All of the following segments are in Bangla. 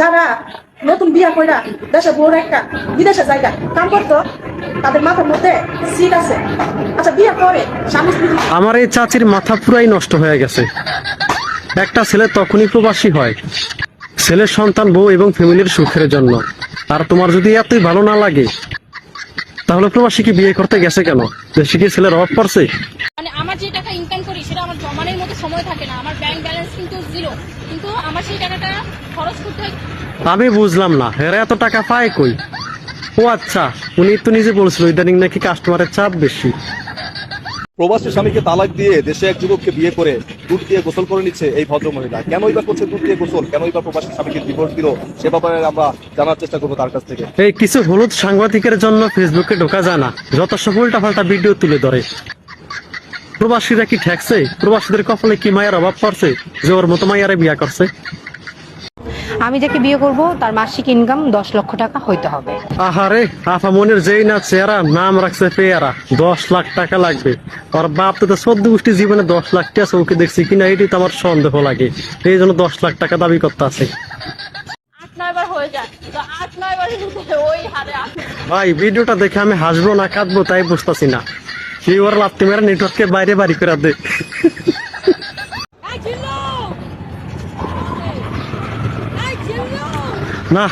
যারা নতুন বিয়া কইরা দেশে বউর একটা বিদেশে জায়গা কাম করতো তাদের মাথার মধ্যে সিট আছে। আচ্ছা বিয়া করে স্বামী স্ত্রী আমার এই চাচির মাথা পুরাই নষ্ট হয়ে গেছে। একটা ছেলে তখনই প্রবাসী হয়। ছেলের সন্তান বউ এবং ফ্যামিলির সুখের জন্য। আর তোমার যদি এতই ভালো না লাগে তাহলে প্রবাসী কি বিয়ে করতে গেছে কেন? দেশে কি ছেলের অভাব পড়ছে? মানে আমার যে টাকা ইনকাম করি সেটা আমার জমানোর মতো সময় থাকে না। আমার ব্যাংক ব্যালেন্স কিন্তু জিরো কিন্তু আমার সেই টাকাটা খরচ করতে হয় আমি বুঝলাম না। এরা এত টাকা পায় কই? ও আচ্ছা উনি তো নিজে বলছিল ইদানিং নাকি কাস্টমারের চাপ বেশি। প্রবাসী স্বামীকে তালাক দিয়ে দেশে এক যুবককে বিয়ে করে দুধ দিয়ে গোসল করে নিচ্ছে এই ভদ্র মহিলা কেনই বা করছে দুধ দিয়ে গোসল? কেনই বা প্রবাসী স্বামীকে ডিভোর্স দিল? সে ব্যাপারে আমরা জানার চেষ্টা করব তার কাছ থেকে। এই কিছু হলুদ সাংবাদিকের জন্য ফেসবুকে ঢোকা যায় না। যত সব উল্টা পাল্টা ভিডিও তুলে ধরে। প্রবাসীরা কি ঠেকছে? প্রবাসীদের কপালে কি মায়ের অভাব পড়ছে? যে ওর মতো মায়ারে বিয়া করছে? আমি যাকে বিয়ে করব তার মাসিক ইনকাম দশ লক্ষ টাকা হইতে হবে। আহারে আফা মনের যেই না চেহারা নাম রাখছে পেয়ারা। দশ লাখ টাকা লাগবে। ওর বাপ তো চোদ্দ গোষ্ঠী জীবনে দশ লাখ টাকা চৌকে দেখছি কিনা এটি তো আমার সন্দেহ লাগে। এই জন্য দশ লাখ টাকা দাবি করতে আছে। আট নয় বার যায়। তো আট নয় বারের মধ্যে ওই হারে আট। ভাই ভিডিওটা দেখে আমি হাসবো না কাঁদবো তাই বুঝতেছি না। কি ওর লাত্তি মেরে নেটওয়ার্ককে বাইরে বাড়ি করে দে এই জিল্লু! এই জিল্লু! না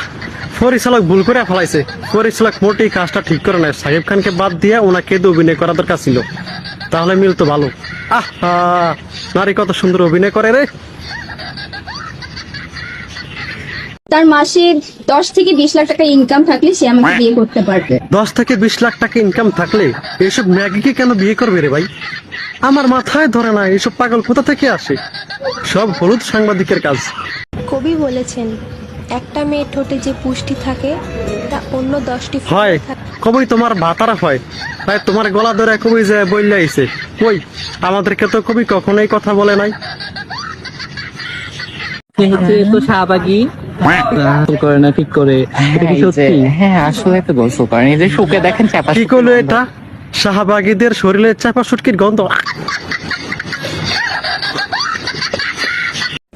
পরিচালক ভুল করে ফেলাইছে। পরিচালক মোটেই কাজটা ঠিক করে নাই। সাকিব খানকে বাদ দিয়ে ওনাকে দিয়ে অভিনয় করা দরকার ছিল। তাহলে মিলতো ভালো। আহ নারী কত সুন্দর অভিনয় করে রে। তার মাসে দশ থেকে বিশ লাখ টাকা ইনকাম থাকলে সে আমাকে বিয়ে করতে পারবে। দশ থেকে বিশ লাখ টাকা ইনকাম থাকলে এসব ম্যাগিকে কেন বিয়ে করবে রে ভাই? আমার মাথায় ধরে না এসব পাগল কোথা থেকে আসে? সব হলুদ সাংবাদিকের কাজ। কবি বলেছেন একটা মেয়ের ঠোঁটে যে পুষ্টি থাকে তা অন্য দশটি হয়। থাকে। কবই তোমার ভাতারা হয়। তাই তোমার গলা ধরে কবই যে বললে আইছে। কই? আমাদেরকে তো কবি কখনোই কথা বলে নাই। হচ্ছে তো শাহবাগি। করে না ঠিক করে। এটা কি সত্যি? হ্যাঁ আসলে তো গোসল করেন এই যে শুকে দেখেন চাপা কি করল এটা? শাহবাগীদের শরীরের চাপা সুটকির গন্ধ।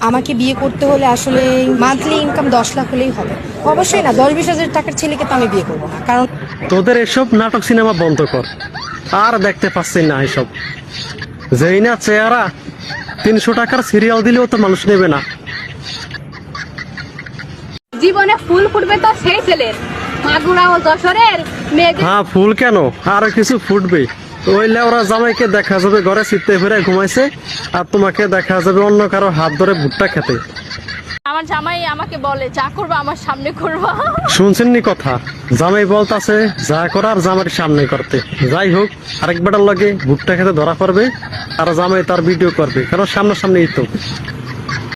আমাকে বিয়ে করতে হলে আসলে মান্থলি ইনকাম দশ লাখ হলেই হবে। অবশ্যই না দশ বিশ হাজার টাকার ছেলেকে তো আমি বিয়ে করব না কারণ তোদের এসব নাটক সিনেমা বন্ধ কর। আর দেখতে পাচ্ছি না এসব। যেই না চেহারা তিনশো টাকার সিরিয়াল দিলেও তো মানুষ নেবে না। জীবনে ফুল ফুটবে তো সেই ছেলের। মাগুরা ও যশোরের হ্যাঁ ফুল কেন? আরও কিছু ফুটবে ওই লেওরা জামাইকে দেখা যাবে ঘরে চিত্তে ফিরে ঘুমাইছে আর তোমাকে দেখা যাবে অন্য কারও হাত ধরে ভুট্টা খেতে। আমার জামাই আমাকে বলে যা করবা আমার সামনে করবা। শুনছেন নি কথা? জামাই বলতাছে যা করার জামার সামনে করতে। যাই হোক আরেক বেটার লাগে ভুট্টা খেতে ধরা পড়বে আর জামাই তার ভিডিও করবে। কারণ সামনাসামনি তো।